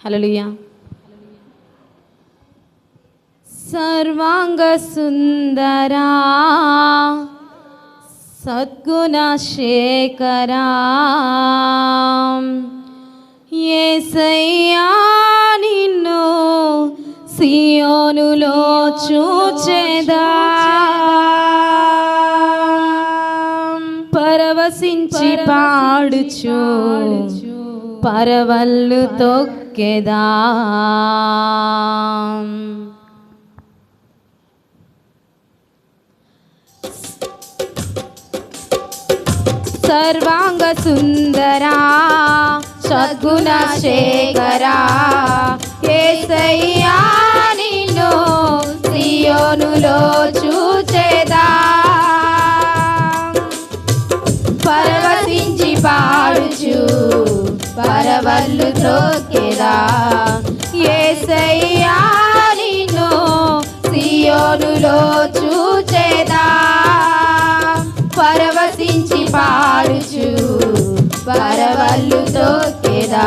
హలలుయా సర్వాంగసుందరా సద్గుణశేఖరా ఏసయ్యా నిన్ను సియోనులో చూచేదా. పరవశించి పాడుచు పరవల్లుతో కేదా సర్వాంగ సుందరా సద్గుణ శేఖరా కేసయ్యానిలో చూచేదా. పర్వతించి బా పరవల్లు తోకేదా ఏసయ్యా సియోనులో చూచేదా? పరవశించి పాడుచు పరవల్లు తోకేదా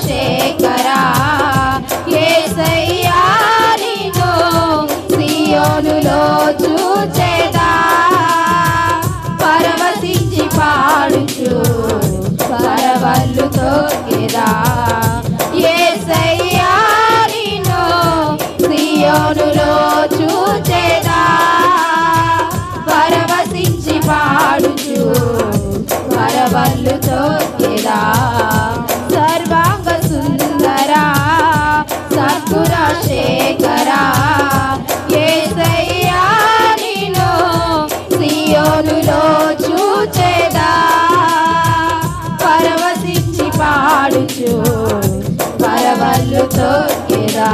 రాజశేఖరా ఏసయ్యారినో సియోనులో చూచే శేఖరా ఏసయ్యా నిను సియోనులో చూచేదా? పరవశించి పాడుచు పరవల్లు తొక్కిరా